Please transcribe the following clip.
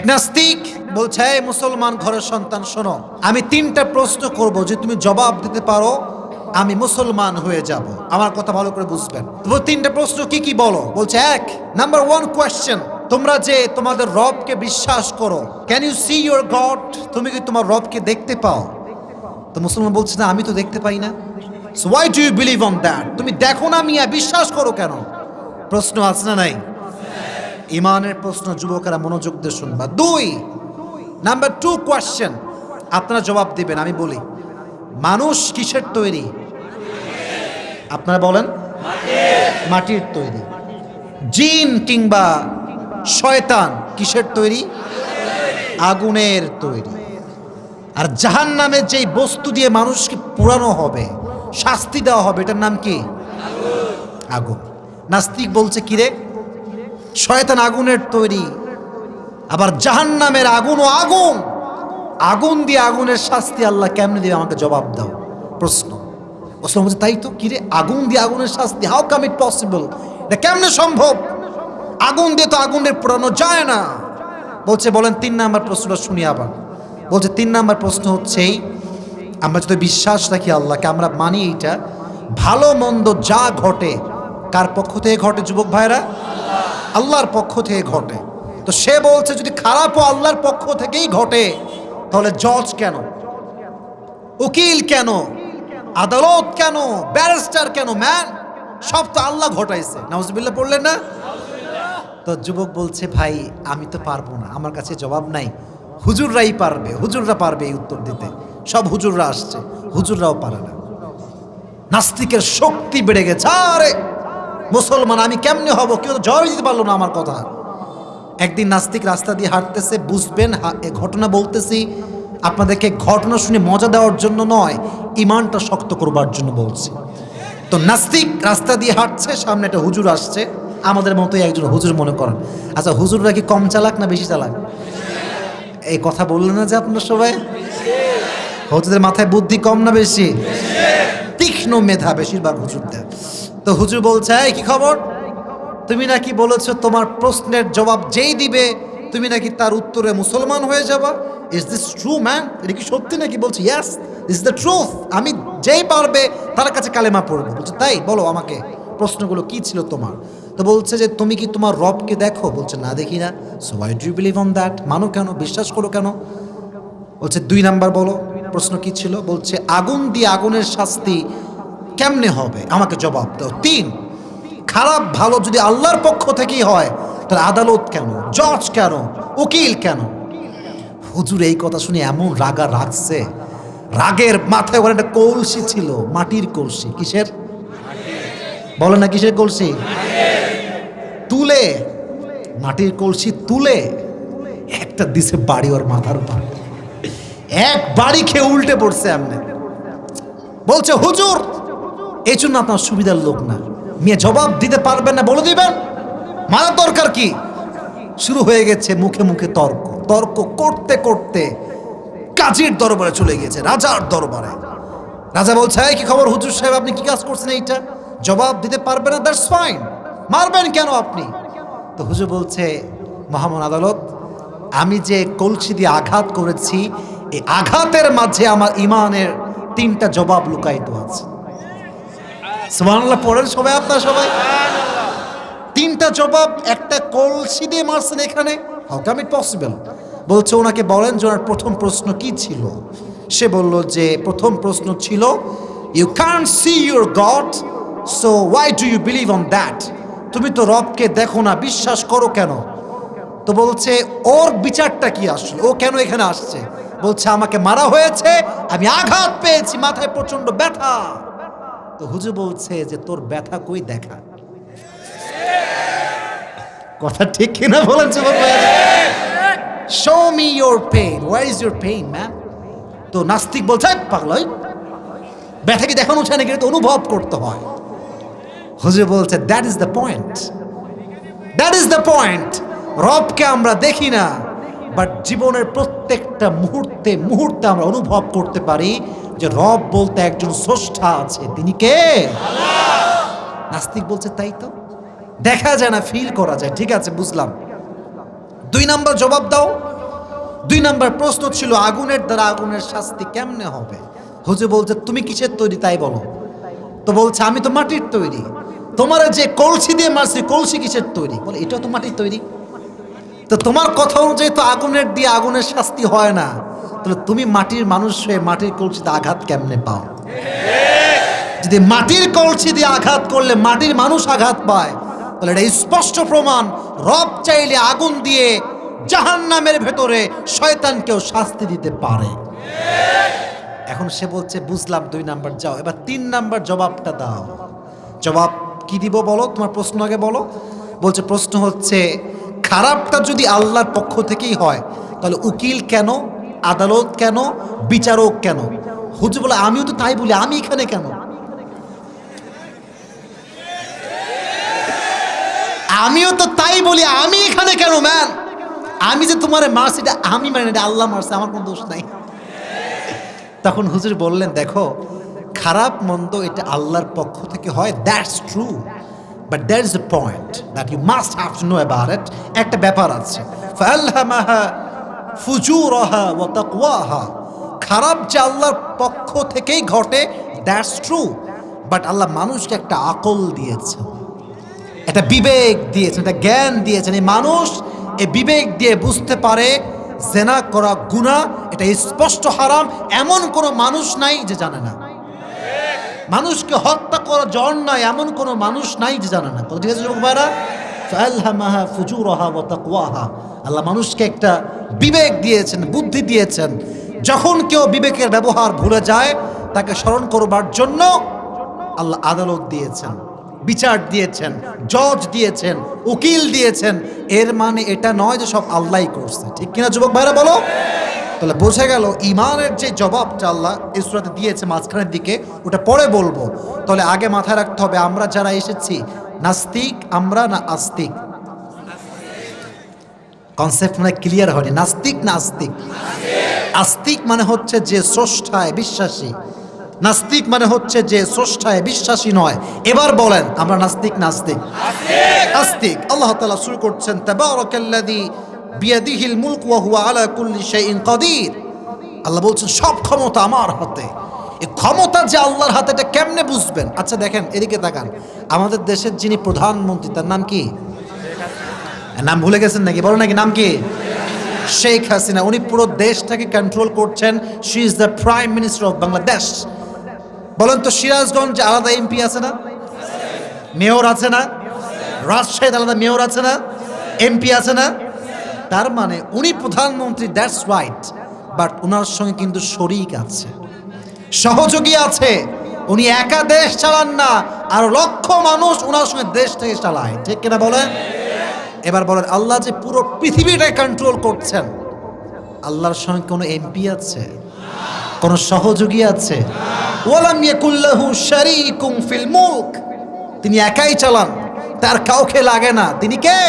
এক নাস্তিক বলছে মুসলমান ঘরের সন্তান, শোনো, আমি তিনটা প্রশ্ন করব যে তুমি জবাব দিতে পারো, আমি মুসলমান হয়ে যাব। আমার কথা ভালো করে বুঝবেন। তিনটা প্রশ্ন কি কি বলো? বলছে, এক নাম্বার ওয়ান কোয়েশ্চেন তোমরা যে তোমাদের রবকে বিশ্বাস করো can you see your god তুমি কি তোমার রবকে দেখতে পাও? তো মুসলমান বলছে, না, আমি তো দেখতে পাই না। So why do you believe on that তুমি দেখো না, মিয়া, বিশ্বাস করো কেন? প্রশ্ন আছে না নাই? ইমানের প্রশ্ন যুবকেরা মনোযোগ দিয়ে শুনবা। দুই, নাম্বার টু কোয়েশ্চেন আপনারা জবাব দিবেন, আমি বলি, মানুষ কিসের তৈরি? আপনারা বলেন, মাটির তৈরি। জিন কিংবা শয়তান কিসের তৈরি? আগুনের তৈরি। আর জাহান নামের যেই বস্তু দিয়ে মানুষকে পুরানো হবে, শাস্তি দেওয়া হবে, এটার নাম কি? আগুন। নাস্তিক বলছে, কিরে? শয়তান আগুনের তৈরি। আবার জাহান নামের আগুন ও আগুন। আগুন দিয়ে আগুনের শাস্তি আল্লাহ কেমনে দিবে? আমাকে জবাব দাও। প্রশ্ন। মুসলমান বলছে, তাই তো কিরে আগুন দিয়ে আগুনের শাস্তি? হাউ কাম ইট পসিবল এটা কেমনে সম্ভব? আগুন দিয়ে তো আগুনের পোড়ানো যায় না। বলছে, বলেন, তিন নাম্বার প্রশ্নটা শুনি আবার। বলছে, তিন নাম্বার প্রশ্ন হচ্ছে আমরা যদি বিশ্বাস রাখি আল্লাহকে, আমরা মানি এইটা, ভালো মন্দ যা ঘটে, কার পক্ষ থেকে ঘটে, যুবক ভাইরা আল্লাহর পক্ষ থেকে ঘটে। তো সে বলছে, যদি খারাপও আল্লাহর পক্ষ থেকেই ঘটে, তাহলে জজ কেন? উকিল কেন? আদালত কেন? ব্যারিস্টার কেন? ম্যান? সব তো আল্লাহ ঘটাইছে। নাউজুবিল্লাহ পড়লেন না? তো যুবক বলছে, ভাই, আমি তো পারব না। আমার কাছে জবাব নাই। হুজুররাই পারবে। হুজুররা পারবে এই উত্তর দিতে। সব হুজুররা আসছে। হুজুররাও পারে না। নাস্তিকের শক্তি বেড়ে গেছে। আরে মুসলমান, আমি কেমনে হব? কেউ জবাব দিতে পারল না আমার কথা। একদিন নাস্তিক রাস্তা দিয়ে হাঁটতেছে, বুঝবেন ঘটনা বলতেছি, আপনাদেরকে ঘটনা শুনে মজা দেওয়ার জন্য নয়, ইমানটা শক্ত করবার জন্য বলছি। তো নাস্তিক রাস্তা দিয়ে হাঁটছে, সামনে একটা হুজুর আসছে, আমাদের মতোই একজন হুজুর মনে করেন। আচ্ছা হুজুররা কি কম চালাক না বেশি চালাক? এই কথা বললেন না যে আপনারা সবাই? হুজুরদের মাথায় বুদ্ধি কম না বেশি? তীক্ষ্ণ মেধা বেশিরভাগ হুজুরদের। তো হুজুর বলছে, এই, কি খবর? তুমি নাকি বলেছ তোমার প্রশ্নের জবাব যেই দিবে, তুমি নাকি তার উত্তরে মুসলমান হয়ে যাবা? ইজ দিস ট্রু ম্যান এটা কি সত্যি নাকি? বলছি ইয়াস ইজ দ্য ট্রুথ আমি যেই পারবে তার কাছে কালেমা পড়ব। বলছে, তাই, বলো আমাকে, প্রশ্নগুলো কি ছিল তোমার? তো বলছে যে, তুমি কি তোমার রবকে দেখো? বলছে, না, দেখি না। So I do believe on that মানো কেন? বিশ্বাস করো কেন? বলছে, দুই নাম্বার বলো, প্রশ্ন কি ছিল? বলছে, আগুন দিয়ে আগুনের শাস্তি কেমনে হবে? আমাকে জবাব দাও। তিন, খারাপ ভালো যদি আল্লাহর পক্ষ থেকেই হয়, তাহলে আদালত কেন? জজ কেন? উকিল কেন? হুজুর, এই কথা শুনে এমন রাগা রাখছে রাগের মাথায় ওখানে একটা কলসি ছিল। মাটির কলসি। কিসের? বলে না কিসের কলসি? তুলে। মাটির কলসি তুলে। একটা দিছে বাড়ি ওর মাথার উপর। এক বাড়ি খেয়ে উল্টে পড়ছে এমনি। বলছে, হুজুর এই জন্য আপনার সুবিধার লোক না। মেয়ে জবাব দিতে পারবেন না, বলে দিবেন। মারা দরকার কি? শুরু হয়ে গেছে মুখে মুখে তর্ক। তর্ক করতে করতে কাজীর দরবারে চলে গেছে রাজার দরবারে। রাজা বলছে, "এই, কি খবর হুজুর সাহেব? আপনি কি কাজ করছেন এইটা? জবাব দিতে পারবেন না দ্যাটস ফাইন মারবেন কেন আপনি? তো হুজুর বলছে, মহামান আদালত, আমি যে কলসি দিয়ে আঘাত করেছি, এই আঘাতের মাঝে আমার ইমানের তিনটা জবাব লুকায়িত আছে। সুবহানাল্লাহ, পড়েন সবাই আপনার সবাই। তিনটা জবাব, একটা কলসি দিয়ে মারছেন এখানে। হাউ কাম ইট পসিবল বলছে, ওনাকে বলেন যে ওনার প্রথম প্রশ্ন কি ছিল? সে বলল যে, প্রথম প্রশ্ন ছিল you can see your god so why do you believe on that তুমি তো রবকে দেখো না, বিশ্বাস করো কেন? তো বলছে, ওর বিচারটা কি আসলে? ও কেন এখানে আসছে? বলছে, আমাকে মারা হয়েছে, আমি আঘাত পেয়েছি, মাথায় প্রচণ্ড ব্যথা। তো হুজুর বলছে যে তোর ব্যথা কই দেখা? কথা ঠিক কিনা বলেন যুবক show me your pain where is your pain ma'am তো নাস্তিক বলছে, "এই পাগল ব্যথা কি দেখানো যায় নাকি? তো অনুভব করতে হয়। হুজুর বলছে that is the point that is the point রবকে আমরা দেখি না। বাট জীবনের প্রত্যেকটা মুহূর্তে মুহূর্তে আমরা অনুভব করতে পারি যে রব বলতে একজন স্রষ্টা আছে। তিনি কে? নাস্তিক বলছে তাই তো? দেখা যায় না ফিল করা যায়। ঠিক আছে, বুঝলাম। দুই নাম্বার জবাব দাও। দুই নাম্বার প্রশ্ন ছিল, আগুনের দ্বারা আগুনের শাস্তি কেমনে হবে? হুজুর বলছে, তুমি কিসের তৈরি তাই বলো? তো বলছে, আমি তো মাটির তৈরি। তোমার যে কলসি দিয়ে মারছি, কলসি কিসের তৈরি? বলে, এটাও তো মাটির তৈরি। তো তোমার কথা অনুযায়ী তো আগুনের দিয়ে আগুনের শাস্তি হয় না। তাহলে তুমি মাটির মানুষ হয়ে মাটির কলসিতে আঘাত কেমনে পাও? যদি মাটির কলসি দিয়ে আঘাত করলে মাটির মানুষ আঘাত পায়, তাহলে এটা স্পষ্ট প্রমাণ, রব চাইলে আগুন দিয়ে জাহান নামের ভেতরে শয়তানকেও শাস্তি দিতে পারে। এখন সে বলছে, বুঝলাম দুই নাম্বার যাও। এবার তিন নাম্বার জবাবটা দাও। জবাব কি দিব বলো? তোমার প্রশ্ন আগে বলো। বলছে, প্রশ্ন হচ্ছে খারাপটা যদি আল্লাহর পক্ষ থেকেই হয়, তাহলে উকিল কেন? আদালত কেন? বিচারক কেন? হুজু বলে, আমিও তো তাই বলি, আমি এখানে কেন? আমিও তো তাই বলি, আমি এখানে কেন, ম্যান? আমি যে তোমার মারছি, এটা আমি মানে এটা আল্লাহ মারছে, আমার কোনো দোষ নাই। তখন হুজুর বললেন, দেখো, খারাপ মন্দ এটা আল্লাহর পক্ষ থেকে হয় that's true but that is the point that you must have to know about it একটা ব্যাপার আছে। খারাপ যে আল্লাহর পক্ষ থেকেই ঘটে দ্যাটস ট্রু বাট আল্লাহ মানুষকে একটা আকল দিয়েছে একটা বিবেক দিয়েছেন, একটা জ্ঞান দিয়েছেন। এই মানুষ এই বিবেক দিয়ে বুঝতে পারে, জেনা করা গুণা এটা স্পষ্ট হারাম। এমন কোনো মানুষ নাই যে জানে না। মানুষকে হত্যা করা জন এমন কোনো মানুষ নাই যে জানে না। ঠিক আছে ভাইরা ফালহামাহা ফুজুরহা ওয়া তাকওয়াহা। আল্লাহ মানুষকে একটা বিবেক দিয়েছেন, বুদ্ধি দিয়েছেন। যখন কেউ বিবেকের ব্যবহার ভুলে যায়, তাকে স্মরণ করবার জন্য আল্লাহ আদালত দিয়েছেন, বিচার দিয়েছেন, জজ দিয়েছেন, উকিল দিয়েছেন। এর মানে এটা নয় যে সব আল্লাহই করছে। ঠিক কিনা, যুবক ভাইরা বলো? তাহলে বোঝা গেল ইমানের যে জবাবটা আল্লাহ ইসরাতে দিয়েছে মাঝখানের দিকে, ওটা পরে বলব। তাহলে আগে মাথায় রাখতে হবে, আমরা যারা এসেছি, নাস্তিক আমরা না আস্তিক? কনসেপ্ট মানে ক্লিয়ার হয়নি, নাস্তিক না আস্তিক? আস্তিক মানে হচ্ছে যে স্রষ্টায় বিশ্বাসী। নাস্তিক মানে হচ্ছে যে স্রষ্টায় বিশ্বাসী নয়। এবার বলেন, আমরা নাস্তিক নাস্তিক আস্তিক? আল্লাহ তালা শুরু করছেন, তাবারাকাল্লাযী বিয়াদিহিল মুলক ওয়া হুয়া আলা কুল্লি শাইইন কাদির। আল্লাহ বলছেন, সব ক্ষমতা আমার হাতে। এই ক্ষমতা যে আল্লাহর হাতে, এটা কেমনে বুঝবেন? আচ্ছা দেখেন, এদিকে তাকান। আমাদের দেশের যিনি প্রধানমন্ত্রী, তার নাম কি? নাম ভুলে গেছেন নাকি? বলো নাকি, নাম কি? শেখ হাসিনা। উনি পুরো দেশটাকে কন্ট্রোল করছেন। She is the prime minister of Bangladesh বলেন তো, সিরাজগঞ্জ আলাদা এমপি আছে না? মেয়র আছে না? রাজশাহীতে আলাদা মেয়র আছে না? এমপি আছে না? তার মানে উনি প্রধানমন্ত্রী দ্যাটস রাইট বাট ওনার সঙ্গে কিন্তু শরিক আছে। সহযোগী আছে। উনি একা দেশ চালান না, আর লক্ষ মানুষ ওনার সঙ্গে দেশটাকে চালায়। ঠিক কিনা বলেন? এবার বলেন, আল্লাহ যে পুরো পৃথিবীটাই কন্ট্রোল করছেন, আল্লাহর সঙ্গে কোনো এমপি আছে? কোনো সহযোগী আছে? ফিল মুলক। তিনি একাই চালান, তার কাউকে লাগে না। তিনি কে?